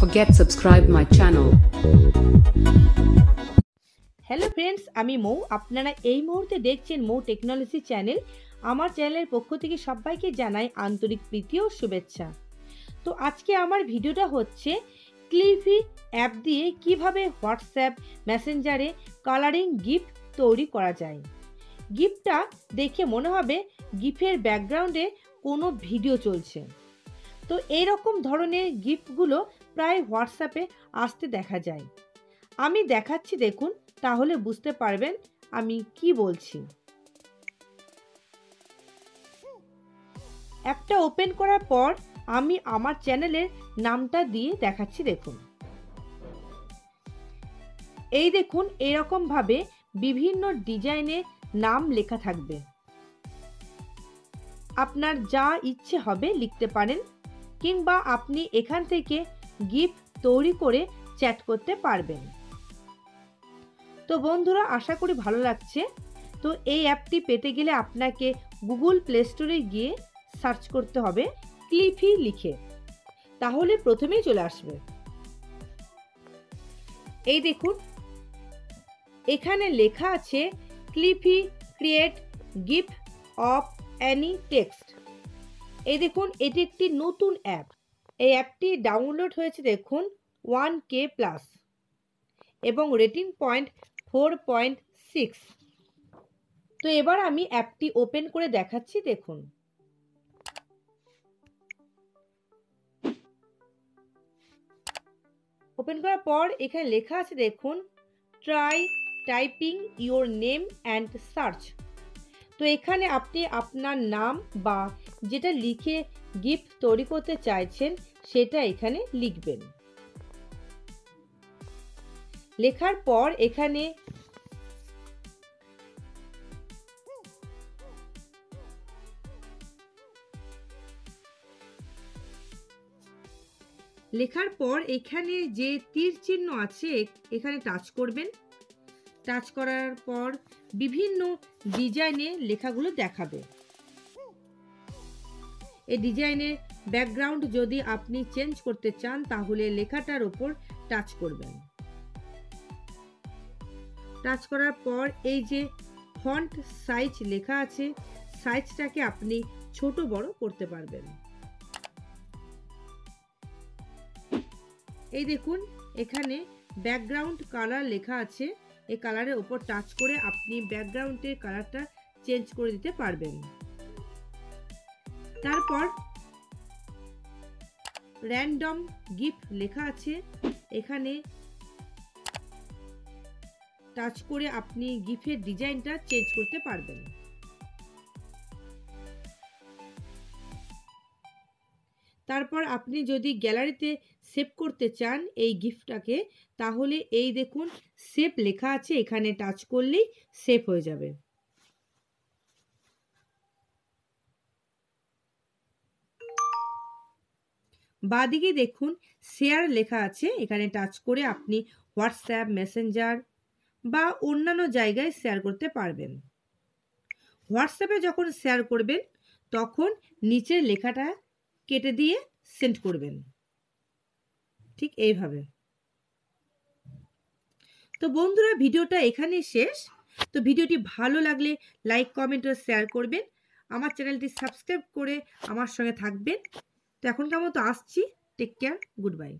forget subscribe my channel. Hello friends আমি মৌ। আপনারা এই মুহূর্তে দেখছেন মৌ টেকনোলজি চ্যানেল আমার চ্যানেলের পক্ষ থেকে সবাইকে জানাই আন্তরিক প্রীতি ও শুভেচ্ছা। তো আজকে আমার ভিডিওটা হচ্ছে ক্লিফি অ্যাপ দিয়ে কীভাবে হোয়াটসঅ্যাপ মেসেঞ্জারে কালারিং গিফট তৈরি করা যায়। গিফটটা দেখে মনে হবে গিফের ব্যাকগ্রাউন্ডে কোনো ভিডিও চলছে। তো এই রকম ধরনের গিফটগুলো প্রায় হোয়াটসঅ্যাপে আসতে দেখা যায়। আমি দেখাচ্ছি দেখুন, তাহলে বুঝতে পারবেন আমি কি বলছি। একটা ওপেন করার পর আমি আমার চ্যানেলের নামটা দিয়ে দেখাচ্ছি দেখুন। এই দেখুন এরকম ভাবে বিভিন্ন ডিজাইনে নাম লেখা থাকবে। আপনার যা ইচ্ছে হবে লিখতে পারেন। কিংবা আপনি এখান থেকে গিফট তৈরি করে চ্যাট করতে পারবেন। তো বন্ধুরা, আশা করি ভালো লাগছে। তো এই অ্যাপটি পেতে গেলে আপনাকে গুগল প্লে স্টোরে গিয়ে সার্চ করতে হবে ক্লিফি লিখে। তাহলে প্রথমেই চলে আসবে। এই দেখুন, এখানে লেখা আছে ক্লিফি create gift of any text. এই দেখুন, এটি একটি নতুন অ্যাপ এই অ্যাপটি ডাউনলোড হয়েছে দেখুন ওয়ান কে প্লাস এবং rating point four point six তো এবার আমি অ্যাপটি ওপেন করে দেখাচ্ছি, দেখুন। ওপেন করার পর এখানে লেখা আছে, দেখুন try typing your name and search তো এখানে আপনি আপনার নাম বা যেটা লিখে গিফট তৈরি করতে চাইছেন, সেটা এখানে লিখবেন। লেখার পর এখানে লেখার পর এখানে যে তীর চিহ্ন আছে, এখানে টাচ করবেন। টাচ করার পর বিভিন্ন ডিজাইনে লেখাগুলো দেখাবে। এই ডিজাইনের ব্যাকগ্রাউন্ড যদি আপনি চেঞ্জ করতে চান, তাহলে লেখাটার ওপর টাচ করবেন। টাচ করার পর এই যে ফন্ট সাইজ লেখা আছে, সাইজটাকে আপনি ছোট বড় করতে পারবেন। এই দেখুন, এখানে ব্যাকগ্রাউন্ড কালার লেখা আছে, এই কালারের ওপর টাচ করে আপনি ব্যাকগ্রাউন্ডের কালারটা চেঞ্জ করে দিতে পারবেন। তারপর র্যান্ডম গিফট লেখা আছে। এখানে টাচ করে আপনি গিফের ডিজাইনটা চেঞ্জ করতে পারবেন। তারপর আপনি যদি গ্যালারিতে সেভ করতে চান এই গিফটটাকে তাহলে এই দেখুন সেভ লেখা আছে। এখানে টাচ করলেই সেভ হয়ে যাবে। বাদিকে দেখুন শেয়ার লেখা আছে, এখানে টাচ করে আপনি হোয়াটসঅ্যাপ মেসেঞ্জার বা অন্যান্য জায়গায় শেয়ার করতে পারবেন। হোয়াটসঅ্যাপে যখন শেয়ার করবেন, তখন নিচের লেখাটা কেটে দিয়ে সেন্ড করবেন। ঠিক এইভাবে। তো বন্ধুরা, ভিডিওটা এখানে শেষ। তো ভিডিওটি ভালো লাগলে লাইক কমেন্ট ও শেয়ার করবেন। আমার চ্যানেলটি সাবস্ক্রাইব করে আমার সঙ্গে থাকবেন। তো এখন কেমন তো আসছি টেক কেয়ার গুড বাই